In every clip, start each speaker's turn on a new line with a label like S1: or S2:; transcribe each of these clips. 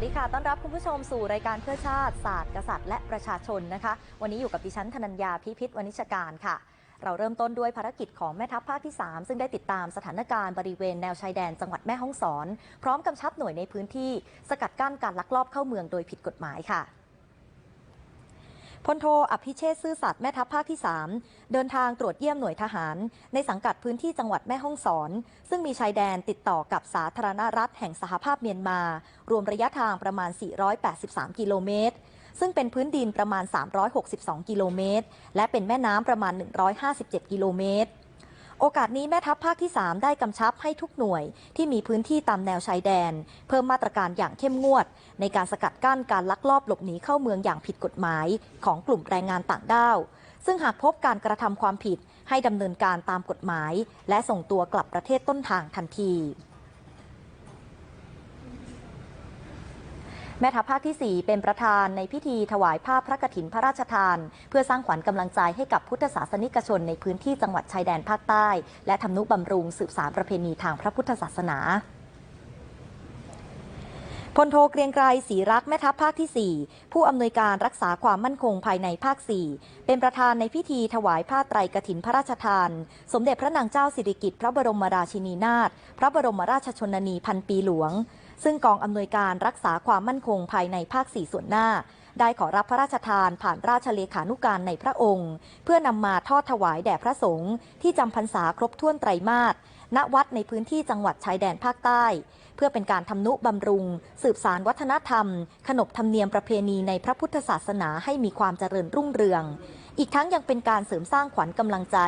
S1: วัสดีค่ะ ต้อนรับคุณผู้ชมสู่รายการเพื่อชาติศาสตร์กษัตริย์และประชาชนนะคะ วันนี้อยู่กับดิฉันธนัญญาพิพิธวณิชการค่ะ เราเริ่มต้นด้วยภารกิจของแม่ทัพภาคที่ 3 ซึ่งได้ติดตามสถานการณ์บริเวณแนวชายแดนจังหวัดแม่ฮ่องสอน พร้อมกำชับหน่วยในพื้นที่สกัดกั้นการลักลอบเข้าเมืองโดยผิดกฎหมายค่ะ พลโทอภิเชษซื่อสัตย์แม่ทัพภาคที่ 3 เดินทางตรวจเยี่ยมหน่วยทหาร ในสังกัดพื้นที่จังหวัดแม่ฮ่องสอน ซึ่งมีชายแดนติดต่อกับสาธารณรัฐแห่งสหภาพเมียนมา รวมระยะทางประมาณ 483 กิโลเมตร ซึ่งเป็นพื้นดินประมาณ 362 กิโลเมตร และเป็นแม่น้ำประมาณ 157 กิโลเมตร โอกาสนี้แม่ทัพภาคที่ 3 ได้กำชับให้ทุกหน่วยที่มีพื้นที่ตามแนวชายแดน เพิ่มมาตรการอย่างเข้มงวด ในการสกัดกั้นการลักลอบหลบหนีเข้าเมืองอย่างผิดกฎหมาย ของกลุ่มแรงงานต่างด้าว ซึ่งหากพบการกระทำความผิดให้ดำเนินการตามกฎหมาย และส่งตัวกลับประเทศต้นทางทันที แม่ทัพภาคที่ 4 เป็นประธานในพิธีถวายผ้าพระกฐินพระราชทาน เพื่อสร้างขวัญกำลังใจให้กับพุทธศาสนิกชนในพื้นที่จังหวัดชายแดนภาคใต้ และทำนุบำรุงสืบสารประเพณีทางพระพุทธศาสนาพลโทเกรียงไกรศรีรักแม่ทัพภาคที่ 4 ผู้อำนวยการรักษาความมั่นคงภายในภาค 4 เป็นประธานในพิธีถวายผ้าไตรกฐินพระราชทาน สมเด็จพระนางเจ้าสิริกิติ์พระบรมราชินีนาถพระบรมราชชนนีพันปีหลวง ซึ่งกองอำนวยการรักษาความมั่นคงภายในภาค 4 ส่วนหน้า ได้ขอรับพระราชทานผ่านราชเลขานุการในพระองค์ เพื่อนำมาทอดถวายแด่พระสงฆ์ที่จำพรรษาครบถ้วนไตรมาสณวัดในพื้นที่จังหวัดชายแดนภาคใต้ เพื่อเป็นการทำนุบำรุง สืบสารวัฒนธรรม ขนบธรรมเนียมประเพณีในพระพุทธศาสนาให้มีความเจริญรุ่งเรือง อีกทั้งยังเป็นการเสริมสร้างขวัญกำลังใจ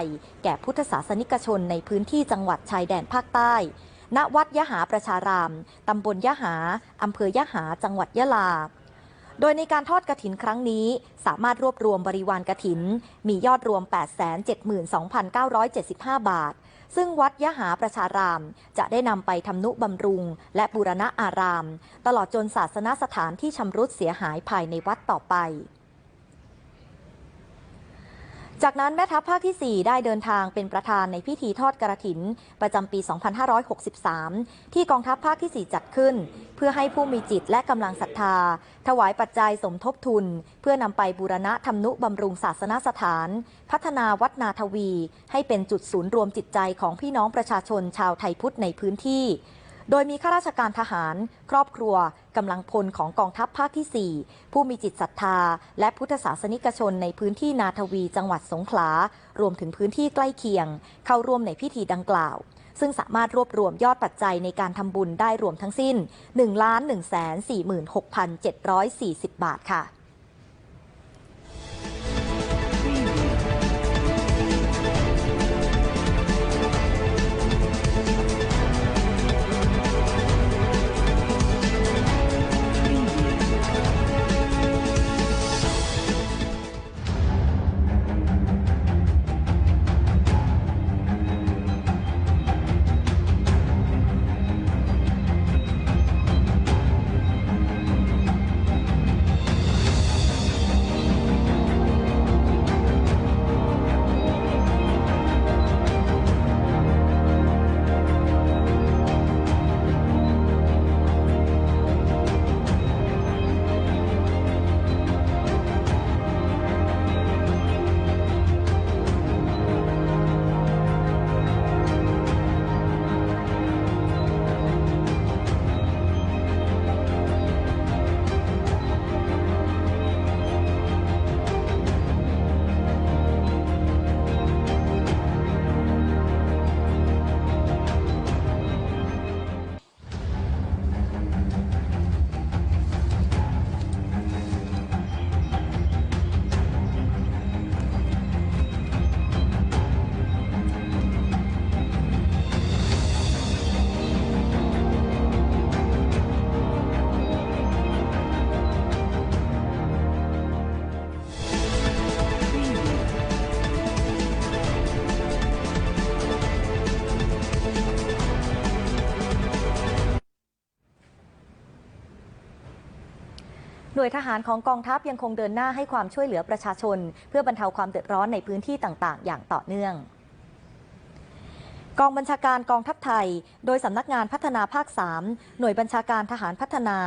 S1: แก่พุทธศาสนิกชนในพื้นที่จังหวัดชายแดนภาคใต้ ณวัดยะหาประชาราม ตำบลยะหา อำเภอยะหา จังหวัดยะลา โดยในการทอดกระถินครั้งนี้ สามารถรวบรวมบริวารกระถิน มียอดรวม 872,975 บาท ซึ่งวัดยะหาประชาราม จะได้นำไปทำนุบำรุง และบูรณะอาราม ตลอดจนศาสนสถานที่ชำรุดเสียหายภายในวัดต่อไป จากนั้นแม่ทัพภาคที่ 4 ได้เดินทางเป็นประธานในพิธีทอดกระถิน ประจำปี 2563 ที่กองทัพภาคที่ 4 จัดขึ้น เพื่อให้ผู้มีจิตและกำลังศรัทธา ถวายปัจจัยสมทบทุน เพื่อนำไปบูรณะทำนุบำรุงศาสนสถาน พัฒนาวัดนาทวี ให้เป็นจุดศูนย์รวมจิตใจของพี่น้องประชาชนชาวไทยพุทธในพื้นที่ โดยมีข้าราชการทหาร ครอบครัวกำลังพลของกองทัพภาคที่ 4 ผู้มีจิตศรัทธา และพุทธศาสนิกชนในพื้นที่นาทวีจังหวัดสงขลา รวมถึงพื้นที่ใกล้เคียง เข้าร่วมในพิธีดังกล่าว ซึ่งสามารถรวบรวมยอดปัจจัยในการทำบุญได้รวมทั้งสิ้น 1 1 4 6 7 4 0 บาทค่ะ น่วยทหารของกองทัพยังคงเดินหน้าให้ความช่วยเหลือประชาชน เพื่อบรรเทาความเดือดร้อนในพื้นที่ต่าง ๆ อย่างต่อเนื่อง กองบัญชาการกองทัพไทย โดยสำนักงานพัฒนาภาค 3 หน่วยบัญชาการทหารพัฒนา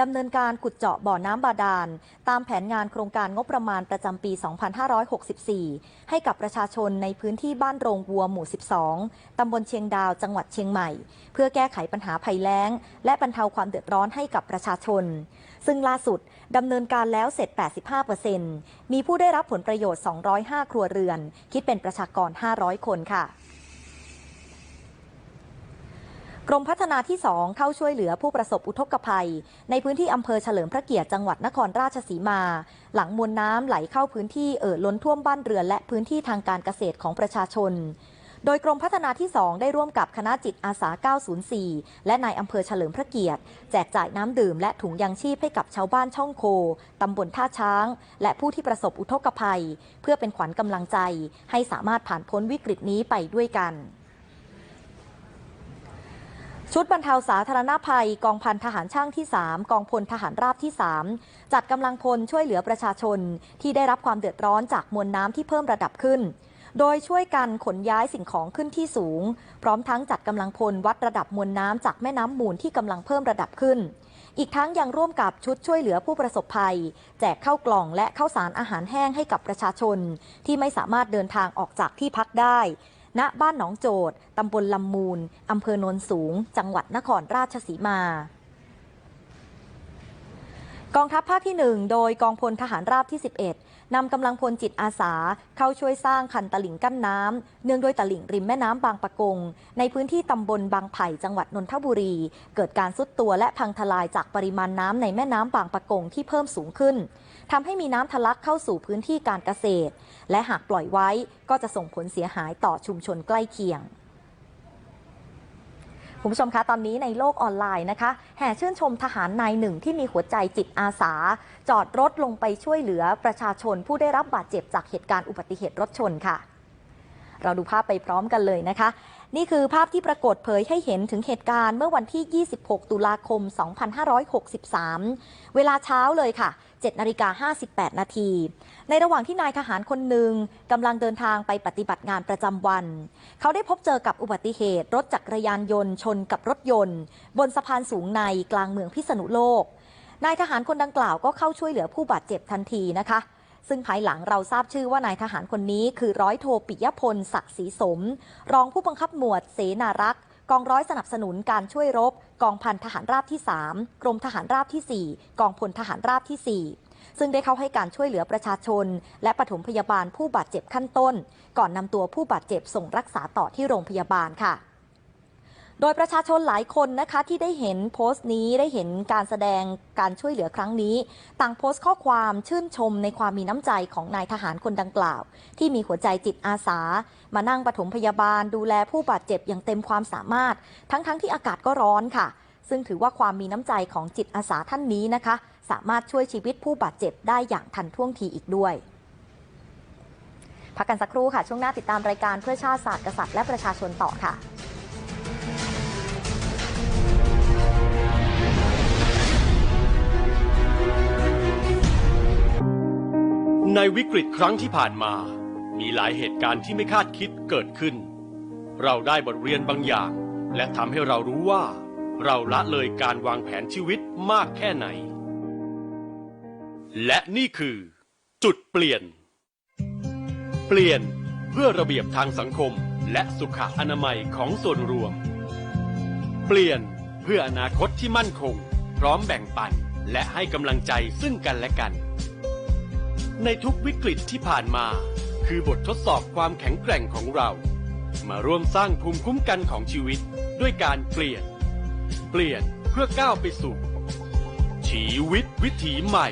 S1: ดำเนินการขุดเจาะบ่อน้ำบาดาล ตามแผนงานโครงการงบประมาณประจำปี 2564 ให้กับประชาชนในพื้นที่บ้านโรงวัวหมู่ 12 ตำบลเชียงดาว จังหวัดเชียงใหม่ เพื่อแก้ไขปัญหาภัยแล้ง และบรรเทาความเดือดร้อนให้กับประชาชน ซึ่งล่าสุดดำเนินการแล้วเสร็จ 85%มีผู้ได้รับผลประโยชน์ 205 ครัวเรือน คิดเป็นประชากร 500 คนค่ะ กรมพัฒนาที่ 2 เข้าช่วยเหลือผู้ประสบอุทกภัย ในพื้นที่อำเภอเฉลิมพระเกียรติจังหวัดนครราชสีมา หลังมวลน้ำไหลเข้าพื้นที่เอ่อล้นท่วมบ้านเรือนและพื้นที่ทางการเกษตรของประชาชน โดยกรมพัฒนาที่ 2 ได้ร่วมกับคณะจิตอาสา 904 และนายอำเภอเฉลิมพระเกียรติ แจกจ่ายน้ำดื่มและถุงยางชีพให้กับชาวบ้านช่องโคตำบลท่าช้าง และผู้ที่ประสบอุทกภัย เพื่อเป็นขวัญกำลังใจ ให้สามารถผ่านพ้นวิกฤตนี้ไปด้วยกัน ชุดบรรเทาสาธารณภัย กองพันทหารช่างที่ 3 กองพลทหารราบที่ 3 จัดกำลังพลช่วยเหลือประชาชน ที่ได้รับความเดือดร้อนจากมวลน้ำที่เพิ่มระดับขึ้น โดยช่วยกันขนย้ายสิ่งของขึ้นที่สูง พร้อมทั้งจัดกำลังพลวัดระดับมวลน้ำจากแม่น้ำมูลที่กำลังเพิ่มระดับขึ้น อีกทั้งยังร่วมกับชุดช่วยเหลือผู้ประสบภัย แจกข้าวกล่องและข้าวสารอาหารแห้งให้กับประชาชน ที่ไม่สามารถเดินทางออกจากที่พักได้ ณบ้านหนองโจดตำบลลำมูลอำเภอโนนสูง จังหวัดนครราชสีมากองทัพภาคที่ 1 โดยกองพลทหารราบที่ 11 นำกำลังพลจิตอาสาเข้าช่วยสร้างคันตลิ่งกั้นน้ำเนื่องด้วยตลิ่งริมแม่น้ำบางปะกง ในพื้นที่ตำบลบางไผ่จังหวัดนนทบุรี เกิดการซุดตัวและพังทลายจากปริมาณน้ำในแม่น้ำบางปะกงที่เพิ่มสูงขึ้นทำให้มีน้ำทะลักเข้าสู่พื้นที่การเกษตร และหากปล่อยไว้ก็จะส่งผลเสียหายต่อชุมชนใกล้เคียง คุณผู้ชมคะตอนนี้ในโลกออนไลน์นะคะ แห่ชื่นชมทหารนายหนึ่งที่มีหัวใจจิตอาสา จอดรถลงไปช่วยเหลือประชาชนผู้ได้รับบาดเจ็บจากเหตุการณ์อุบัติเหตุรถชนค่ะ เราดูภาพไปพร้อมกันเลยนะคะ นี่คือภาพที่ปรากฏเผยให้เห็นถึงเหตุการณ์เมื่อวันที่ 26 ตุลาคม 2563 เวลาเช้าเลยค่ะ 7นาฬิกา58 นาที ในระหว่างที่นายทหารคนหนึ่งกำลังเดินทางไปปฏิบัติงานประจำวัน เขาได้พบเจอกับอุบัติเหตุ รถจักรยานยนต์ชนกับรถยนต์ บนสะพานสูงในกลางเมืองพิษณุโลก นายทหารคนดังกล่าวก็เข้าช่วยเหลือผู้บาดเจ็บทันทีนะคะ ซึ่งภายหลังเราทราบชื่อว่านายทหารคนนี้คือร้อยโทปิยพลศักดิ์ศรีสม รองผู้บังคับหมวดเสนารักษ์กองร้อยสนับสนุนการช่วยรบ กองพันทหารราบที่ 3 กรมทหารราบที่ 4 กองพลทหารราบที่ 4 ซึ่งได้เข้าให้การช่วยเหลือประชาชน และปฐมพยาบาลผู้บาดเจ็บขั้นต้น ก่อนนำตัวผู้บาดเจ็บส่งรักษาต่อที่โรงพยาบาลค่ะ โดยประชาชนหลายคนนะคะที่ได้เห็นโพสต์นี้ได้เห็นการแสดงการช่วยเหลือครั้งนี้ ต่างโพสต์ข้อความชื่นชมในความมีน้ำใจของนายทหารคนดังกล่าว ที่มีหัวใจจิตอาสา มานั่งปฐมพยาบาล ดูแลผู้บาดเจ็บอย่างเต็มความสามารถ ทั้งๆทที่อากาศก็ร้อนค่ะ ซึ่งถือว่าความมีน้ำใจของจิตอาสาท่านนี้นะคะ สามารถช่วยชีวิตผู้บาดเจ็บได้อย่างทันท่วงทีอีกด้วยพักกันสักครู่ค่ะ ช่วงหน้าติดตามรายการเพื่อชาติศาสตร์กษัตริย์และประชาชนต่อค่ะ
S2: ในวิกฤตครั้งที่ผ่านมา มีหลายเหตุการณ์ที่ไม่คาดคิดเกิดขึ้น เราได้บทเรียนบางอย่าง และทำให้เรารู้ว่า เราละเลยการวางแผนชีวิตมากแค่ไหน และนี่คือ จุดเปลี่ยน เปลี่ยนเพื่อระเบียบทางสังคมและสุขอนามัยของส่วนรวม เปลี่ยนเพื่ออนาคตที่มั่นคง พร้อมแบ่งปันและให้กำลังใจซึ่งกันและกัน ในทุกวิกฤตที่ผ่านมา คือบททดสอบความแข็งแกร่งของเรา มาร่วมสร้างภูมิคุ้มกันของชีวิตด้วยการเปลี่ยน เปลี่ยนเพื่อก้าวไปสู่ชีวิตวิถีใหม่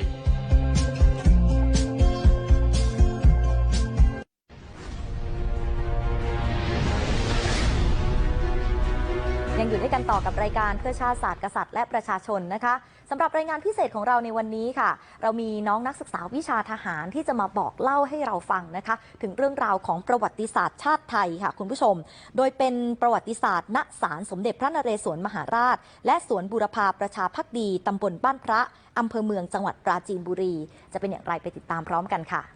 S1: ยังอยู่ด้วยกันต่อกับรายการเพื่อชาติศาสตร์กษัตริย์และประชาชนนะคะสำหรับรายงานพิเศษของเราในวันนี้ค่ะ เรามีน้องนักศึกษาวิชาทหารที่จะมาบอกเล่าให้เราฟังนะคะ ถึงเรื่องราวของประวัติศาสตร์ชาติไทยค่ะคุณผู้ชม โดยเป็นประวัติศาสตร์ณศาลสมเด็จพระนเรศวรมหาราช และสวนบูรพาประชาพักดีตำบลบ้านพระอำเภอเมืองจังหวัดปราจีนบุรี จะเป็นอย่างไรไปติดตามพร้อมกันค่ะ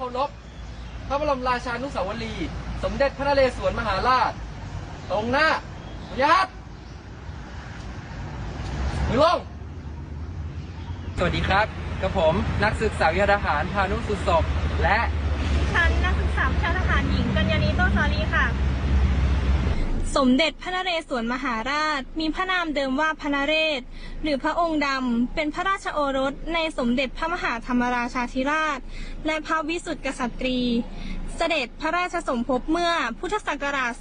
S3: เคารพพระบรมราชานุสาวรีย์สมเด็จพระนเรศวรมหาราช ตรงหน้ายัดมือลง สวัสดีครับ กับผมนักศึกษาวิทยาทหารพานุสุศพและ
S4: ฉันนักศึกษาวิชาทหารหญิงกัญญาณีโตสาลีค่ะ สมเด็จพระนเรศวรมหาราช มีพระนามเดิมว่าพระนเรศ หรือพระองค์ดำ เป็นพระราชโอรสในสมเด็จพระมหาธรรมราชาธิราช และพระวิสุทธิกษัตรี เสด็จพระราชสมภพเมื่อพุทธศักราช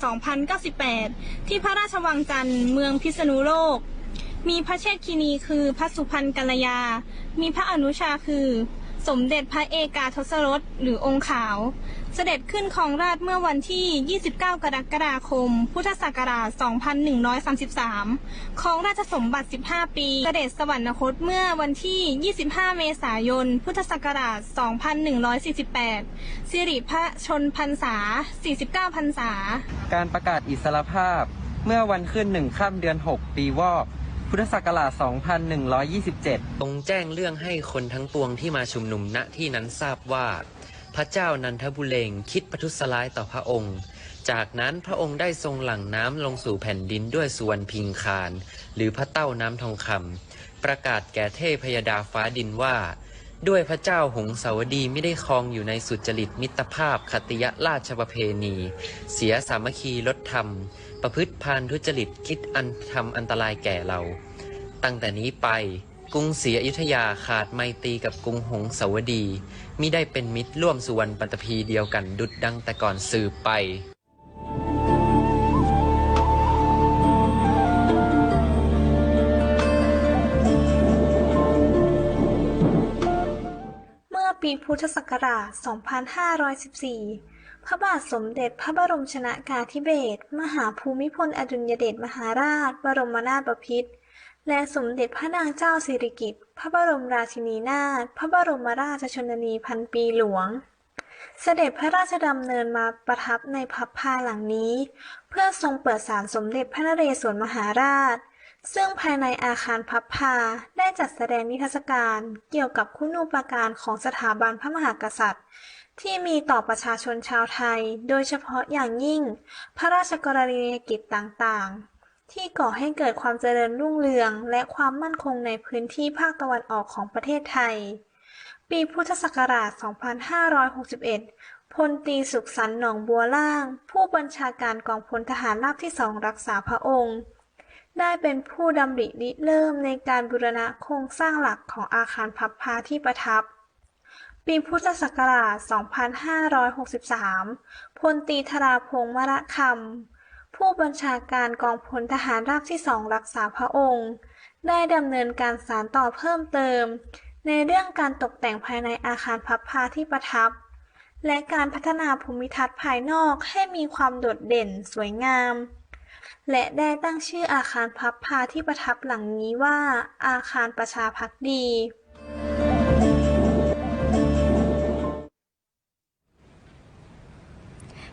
S4: 2098 ที่พระราชวังจันทร์เมืองพิษณุโลก มีพระเชษฐินีคือพระสุพรรณกัลยา มีพระอนุชาคือ สมเด็จพระเอกาทศรสหรือองค์ขาว เสด็จขึ้นครองราชย์เมื่อวันที่ 29 กรกฎาคม พุทธศักราช 2133 ครองราชสมบัติ 15 ปี เสด็จสวรรคตเมื่อวันที่ 25 เมษายน พุทธศักราช 2148 สิริพระชนพรรษา 49 พรรษา
S3: การประกาศอิสรภาพ เมื่อวันขึ้นหนึ่งค่ำเดือน 6 ปีวอกพุทธศักราช 2127
S5: ทรงแจ้งเรื่องให้คนทั้งปวงที่มาชุมนุมณที่นั้นทราบว่า พระเจ้านันทบุเรงคิดประทุษร้ายต่อพระองค์ จากนั้นพระองค์ได้ทรงหลั่งน้ำลงสู่แผ่นดินด้วยสุวรรณพิงคาร หรือพระเต้าน้ำทองคำประกาศแก่เทพยดาฟ้าดินว่า ด้วยพระเจ้าหงสาวดีไม่ได้ครองอยู่ในสุจริตมิตรภาพคติยราชประเพณี เสียสามัคคีลดธรรม ประพฤติพานทุจริตคิดอันทำอันตรายแก่เรา ตั้งแต่นี้ไป กรุงศรีอยุธยาขาดไมตรีกับกรุงหงสาวดีมิได้เป็นมิตรร่วมสุวรรณปัตภีเดียวกันดุดดังแต่ก่อนสืบไป
S4: เมื่อปีพุทธศักราช 2514 พระบาทสมเด็จพระบรมชนากาธิเบศร มหาภูมิพลอดุลยเดชมหาราช บรมนาถบพิตร และสมเด็จพระนางเจ้าสิริกิติ์ พระบรมราชินีนาถ พระบรมราชชนนีพันปีหลวง เสด็จพระราชดำเนินมาประทับในพับพาหลังนี้ เพื่อทรงเปิดศาลสมเด็จพระนเรศวรมหาราช ซึ่งภายในอาคารพับพาได้จัดแสดงนิทรรศการเกี่ยวกับคุณูปการของสถาบันพระมหากษัตริย์ ที่มีต่อประชาชนชาวไทย โดยเฉพาะอย่างยิ่ง พระราชกรณียกิจต่างๆ ที่ก่อให้เกิดความเจริญรุ่งเรือง และความมั่นคงในพื้นที่ภาคตะวันออกของประเทศไทย ปีพุทธศักราช 2561 พลตรีสุขสันต์หนองบัวล่าง ผู้บัญชาการกองพลทหารราบที่สองรักษาพระองค์ ได้เป็นผู้ดำริริเริ่มในการบูรณะโครงสร้างหลักของอาคารพับพาที่ประทับปีพุทธศักราช 2563 พลตีธราพงษ์มระคำ ผู้บัญชาการกองพลทหารราบที่สองรักษาพระองค์ ได้ดำเนินการสานต่อเพิ่มเติม ในเรื่องการตกแต่งภายในอาคารพับพาที่ประทับ และการพัฒนาภูมิทัศน์ภายนอกให้มีความโดดเด่นสวยงาม และได้ตั้งชื่ออาคารพับพาที่ประทับหลังนี้ว่า อาคารประชาพักดี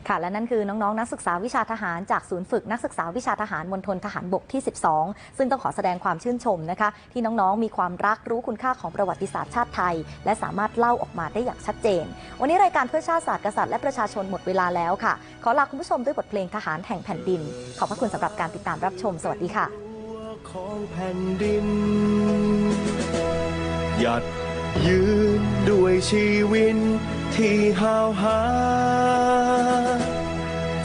S1: ค่ะ และนั่นคือน้องๆ นักศึกษาวิชาทหารจากศูนย์ฝึกนักศึกษาวิชาทหารมณฑลทหารบกที่ 12 ซึ่งต้องขอแสดงความชื่นชมนะคะ ที่น้องๆ มีความรักรู้คุณค่าของประวัติศาสตร์ชาติไทย และสามารถเล่าออกมาได้อย่างชัดเจน วันนี้รายการเพื่อชาติศาสตร์กษัตริย์และประชาชนหมดเวลาแล้วค่ะ ขอลาคุณผู้ชมด้วยบทเพลงทหารแห่งแผ่นดิน ขอบพระคุณสำหรับการติดตามรับชม สวัสดีค่ะ
S6: ของแผ่นดิน หยัดยืนด้วยชีวิตที่หาวหา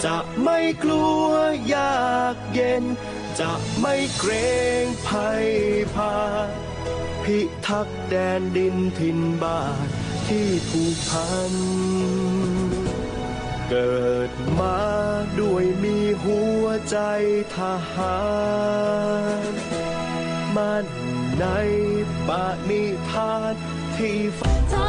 S6: จะไม่กลัวยากเย็น จะไม่เกรงภัยพา พิทักษ์แดนดินถิ่นบ้านที่ผูกพัน เกิดมาด้วยมีหัวใจทหาร มันในปณิธานที่ฝัน